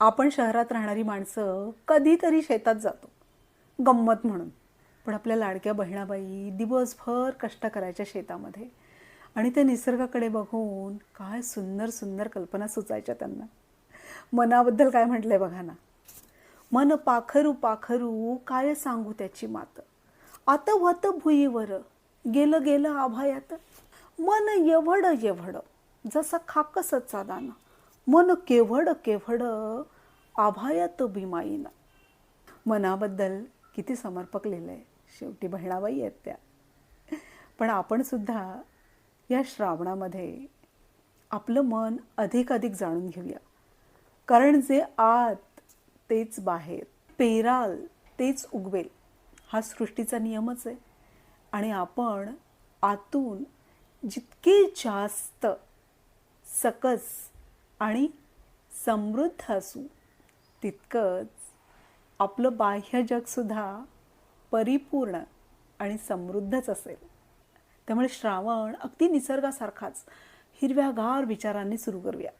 आपण शहरात राहणारी माणसं कधीतरी शेतात जातो. गंमत म्हणून. पण आपल्या लाडक्या बहिणाबाई दिवसभर कष्ट करायच्या शेतामध्ये. आणि त्या निसर्गाकडे बघून काय सुंदर सुंदर कल्पना सुचायच्या त्यांना. मनाबद्दल काय म्हटलंय बघा ना. मन पाखरू पाखरू काय सांगू त्याची मात. आता वत भुईवर गेलं गेलं आभायात. मन एवढं एवढं जसं खाकसचा दाना मन केवड केवड आभायात भीमाईना. मनाबद्दल किती समर्पक आहे शेवटी बहिणाबाई आहेत त्या. पण आपण सुद्धा या श्रावणामध्ये आपलं मन अधिक अधिक जाणून घेऊया. कारण जे आत तेच बाहेर पेराल तेच उगवेल हा सृष्टीचा नियमच आहे. आणि आपण आतून जितके जास्त सकस आणि समृद्ध असू. तितकंच आपलं बाह्य जगसुद्धा परिपूर्ण आणि समृद्धच असेल. त्यामुळे श्रावण अगदी निसर्गासारखाच. हिरव्यागार विचारांनी सुरू करूया.